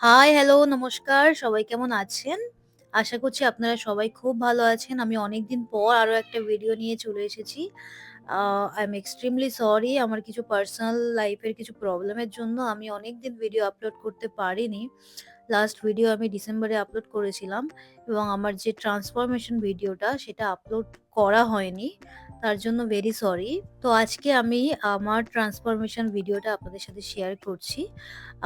High, hello, নমস্কার। সবাই কেমন আছেন? আশা করছি আপনারা সবাই খুব ভালো আছেন। আমি অনেকদিন পর আরও একটা ভিডিও নিয়ে চলে এসেছি। আই এম এক্সট্রিমলি সরি আমার কিছু পার্সোনাল লাইফের কিছু প্রবলেমের জন্য আমি অনেক দিন ভিডিও আপলোড করতে পারিনি। লাস্ট ভিডিও আমি ডিসেম্বরে আপলোড করেছিলাম এবং আমার যে ট্রান্সফরমেশন ভিডিওটা সেটা আপলোড করা হয়নি। তার জন্য ভেরি সরি। তো আজকে আমি আমার ট্রান্সফরমেশন ভিডিওটা আপনাদের সাথে শেয়ার করছি।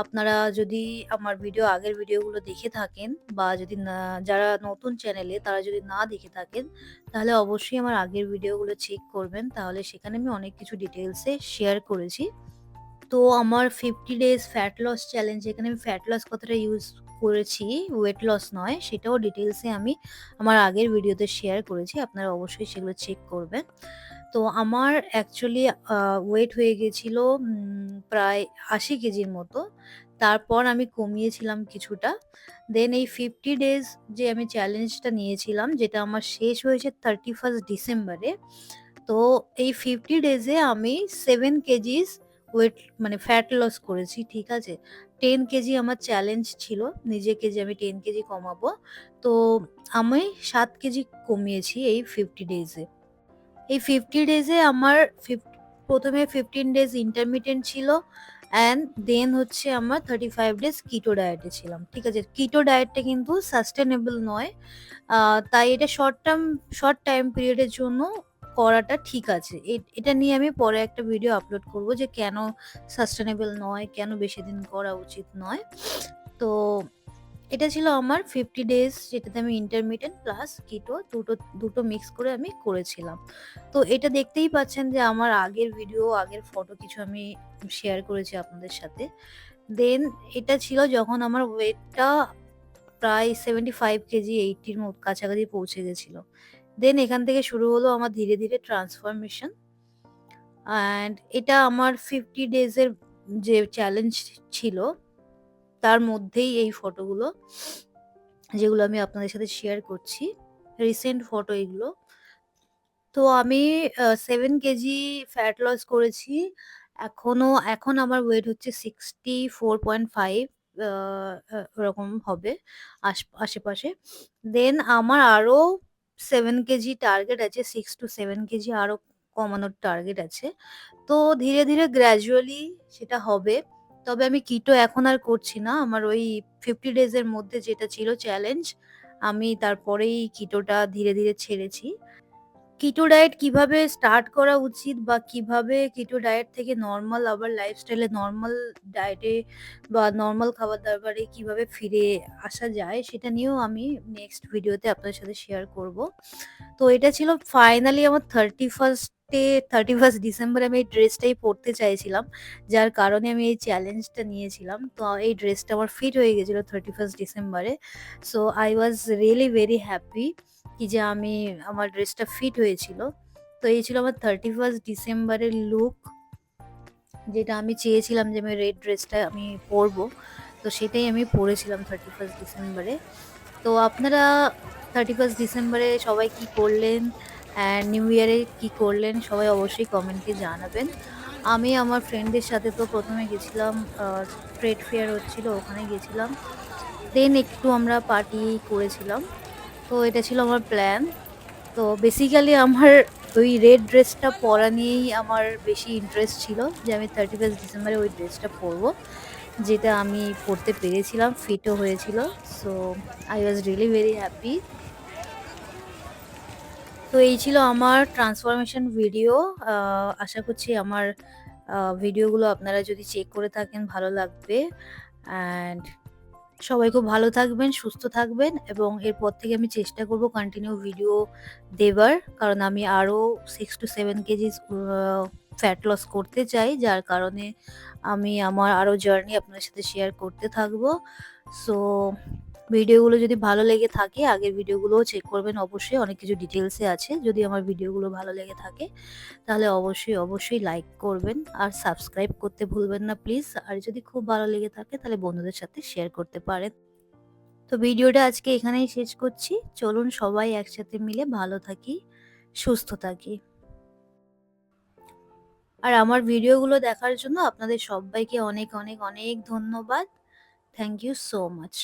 আপনারা যদি আমার ভিডিও আগের ভিডিওগুলো দেখে থাকেন বা যদি যারা নতুন চ্যানেলে তারা যদি না দেখে থাকেন, তাহলে অবশ্যই আমার আগের ভিডিওগুলো চেক করবেন। তাহলে সেখানে আমি অনেক কিছু ডিটেলসে শেয়ার করেছি। তো আমার 50 ডেজ ফ্যাট লস চ্যালেঞ্জ এখানে আমি ফ্যাট লস কথাটা ইউজ করেছি, ওয়েট লস নয়। সেটাও ডিটেলসে আমি আমার আগের ভিডিওতে শেয়ার করেছি। আপনারা অবশ্যই সেগুলো চেক করবেন। তো আমার অ্যাকচুয়ালি ওয়েট হয়ে গেছিল প্রায় ৮০ কেজির মতো। তারপর আমি কমিয়েছিলাম কিছুটা। দেন এই 50 ডেজ যে আমি চ্যালেঞ্জটা নিয়েছিলাম যেটা আমার শেষ হয়েছে 31st ডিসেম্বরে। তো এই 50 ডেজে আমি সেভেন কেজিস ওয়েট মানে ফ্যাট লস করেছি, ঠিক আছে? টেন কেজি আমার চ্যালেঞ্জ ছিল। নিজেকে যে আমি টেন কেজি কমাবো। তো আমি সাত কেজি কমিয়েছি এই 50 ডেজে। এই 50 ডেজে আমার ফিফ ১ম এ 15 ডেজ ইন্টারমিটেন্ট ছিল অ্যান্ড দেন হচ্ছে আমার 35 ডেজ কিটো ডায়েটে ছিলাম। ঠিক আছে? কিটো ডায়েটটা কিন্তু সাস্টেনেবল নয়। তাই এটা শর্ট টার্ম শর্ট টাইম পিরিয়ডের জন্য করাটা ঠিক আছে। এটা নিয়ে আমি পরে একটা ভিডিও আপলোড করব যে কেন সাস্টেনেবল নয়, কেন বেশি দিন করা উচিত নয়। তো এটা ছিল আমার 50 ডেজ যেটাতে আমি ইন্টারমিটেন্ট প্লাস কিটো দুটো দুটো মিক্স করে আমি করেছিলাম। তো এটা দেখতেই পাচ্ছেন যে আমার আগের ভিডিও, আগের ফটো কিছু আমি শেয়ার করেছি আপনাদের সাথে। দেন এটা ছিল যখন আমার ওয়েটটা প্রায় 75 কেজি 80 র মো কাছাকাছি পৌঁছে গেছিল। দেন এখান থেকে শুরু হলো আমার ধীরে, ধীরে ট্রান্সফরমেশন। অ্যান্ড এটা আমার ফিফটি ডেজের যে চ্যালেঞ্জ ছিল তার মধ্যেই এই ফটোগুলো যেগুলো আমি আপনাদের সাথে শেয়ার করছি। রিসেন্ট ফটো এগুলো। তো আমি সেভেন কেজি ফ্যাট লস করেছি। এখনও এখন আমার ওয়েট হচ্ছে সিক্সটি ফোর পয়েন্ট ফাইভ ওরকম হবে আশ আশেপাশে। দেন আমার আরও 7 কেজি টার্গেট আছে সিক্স টু সেভেন কেজি আরও কমানোর টার্গেট আছে। তো ধীরে, ধীরে গ্র্যাজুয়ালি সেটা হবে। তবে আমি কিটো এখন আর করছি না। আমার ওই ফিফটি ডেজের মধ্যে যেটা ছিল চ্যালেঞ্জ, আমি তারপরেই কিটোটা ধীরে, ধীরে ছেড়েছি। কিটো ডায়েট কীভাবে স্টার্ট করা উচিত বা কীভাবে কিটো ডায়েট থেকে নর্মাল আবার লাইফস্টাইলে নর্মাল ডায়েটে বা নর্মাল খাবার-দাবারে কীভাবে ফিরে আসা যায় সেটা নিয়েও আমি নেক্সট ভিডিওতে আপনাদের সাথে শেয়ার করব। তো এটা ছিল ফাইনালি আমার থার্টি ফার্স্টে থার্টি ফার্স্ট ডিসেম্বরে আমি এই ড্রেসটাই পরতে চাইছিলাম। যার কারণে আমি এই চ্যালেঞ্জটা নিয়েছিলাম। তো এই ড্রেসটা আমার ফিট হয়ে গেছিল থার্টি ফার্স্ট ডিসেম্বরে। So I was really very happy কি যে আমি আমার ড্রেসটা ফিট হয়েছিল। তো এই ছিল আমার 31st ডিসেম্বরের লুক। যেটা আমি চেয়েছিলাম যে আমি রেড ড্রেসটা আমি পরবো। তো সেটাই আমি পরেছিলাম 31st ডিসেম্বরে। তো আপনারা 31st ডিসেম্বরে সবাই কি করলেন? অ্যান্ড নিউ ইয়ারে কি করলেন? সবাই অবশ্যই কমেন্টে জানাবেন। আমি আমার ফ্রেন্ডদের সাথে তো ১ম এ গেছিলাম ট্রেড ফেয়ার হচ্ছিল, ওখানে গেছিলাম। দেন একটু আমরা পার্টি করেছিলাম। তো এটা ছিল আমার প্ল্যান। তো বেসিক্যালি আমার ওই রেড ড্রেসটা পরা নিয়েই আমার বেশি ইন্টারেস্ট ছিল যে আমি 31st ডিসেম্বরে ওই ড্রেসটা পরবো। যেটা আমি পরতে পেরেছিলাম, ফিটও হয়েছিল। So I was really very happy. তো এই ছিল আমার ট্রান্সফরমেশন ভিডিও। আশা করছি আমার ভিডিওগুলো আপনারা যদি চেক করে থাকেন ভালো লাগবে। অ্যান্ড সবাই খুব ভালো থাকবেন, সুস্থ থাকবেন এবং এরপর থেকে আমি চেষ্টা করব কন্টিনিউ ভিডিও দেবার। কারণ আমি আরও six to seven kgs fat loss করতে চাই। যার কারণে আমি আমার আরও জার্নি আপনার সাথে শেয়ার করতে থাকব। সো ভিডিওগুলো যদি ভালো লেগে থাকে আগের ভিডিওগুলোও চেক করবেন অবশ্যই। অনেক কিছু ডিটেইলসে আছে। যদি আমার ভিডিওগুলো ভালো লেগে থাকে তাহলে অবশ্যই, অবশ্যই লাইক করবেন আর সাবস্ক্রাইব করতে ভুলবেন না প্লিজ। আর যদি খুব ভালো লেগে থাকে তাহলে বন্ধুদের সাথে শেয়ার করতে পারেন। তো ভিডিওটা আজকে এখানেই শেষ করছি। চলুন সবাই একসাথে মিলে ভালো থাকি, সুস্থ থাকি। আর আমার ভিডিওগুলো দেখার জন্য আপনাদের সবাইকে অনেক, অনেক, অনেক ধন্যবাদ। Thank you so much.